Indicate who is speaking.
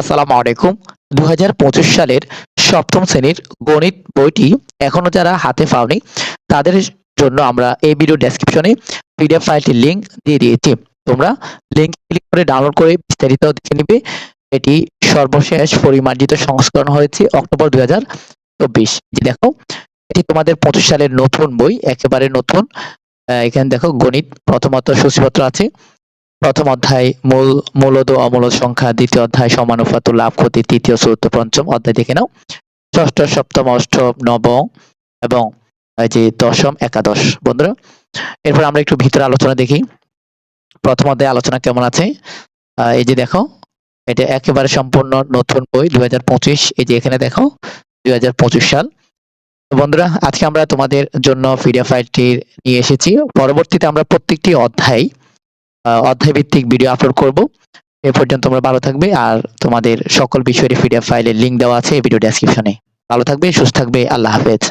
Speaker 1: আসসালামু আলাইকুম। দুহাজার পঁচিশ সালের সপ্তম শ্রেণির গণিত বইটি এখনও যারা হাতে পাওনি, তাদের জন্য আমরা এই ভিডিও ডেসক্রিপশনে পিডিএফ ফাইলটির লিংক দিয়ে দিয়েছি। তোমরা লিঙ্ক ক্লিক করে ডাউনলোড করে বিস্তারিত দেখে নিবে। এটি সর্বশেষ পরিমার্জিত সংস্করণ হয়েছে অক্টোবর দুই হাজার চব্বিশ দেখো, এটি তোমাদের পঁচিশ সালের নতুন বই, একেবারে নতুন। এখানে দেখো গণিত প্রথমত সূচিপত্র আছে। প্রথম অধ্যায় মূল, মূলদ ও অমূলদ সংখ্যা, দ্বিতীয় অধ্যায় সমানুপাত ও লাভ ক্ষতি, তৃতীয়, চতুর্থ, পঞ্চম অধ্যায় দেখে নাও। ষষ্ঠ, সপ্তম, অষ্টম, নবম এবং যে দশম, একাদশ। বন্ধুরা, এরপর আমরা একটু ভিতরে আলোচনা দেখি। প্রথম অধ্যায় আলোচনা কেমন আছে? এই যে দেখো, এটা একেবারে সম্পূর্ণ নতুন বই, দুই হাজার পঁচিশ। এই যে এখানে দেখো দু হাজার পঁচিশ সাল। বন্ধুরা, আজকে আমরা তোমাদের জন্য পিডিএফ ফাইলটি নিয়ে এসেছি। পরবর্তীতে আমরা প্রত্যেকটি অধ্যায় আহ, অধ্যায় ভিত্তিক ভিডিও আপলোড করব। এ পর্যন্ত তোমরা ভালো থাকবে আর তোমাদের সকল বিষয়ের পিডিএফ ফাইলের লিংক দেওয়া আছে ভিডিও ডেসক্রিপশনে ভালো থাকবে সুস্থ থাকবে আল্লাহ হাফেজ।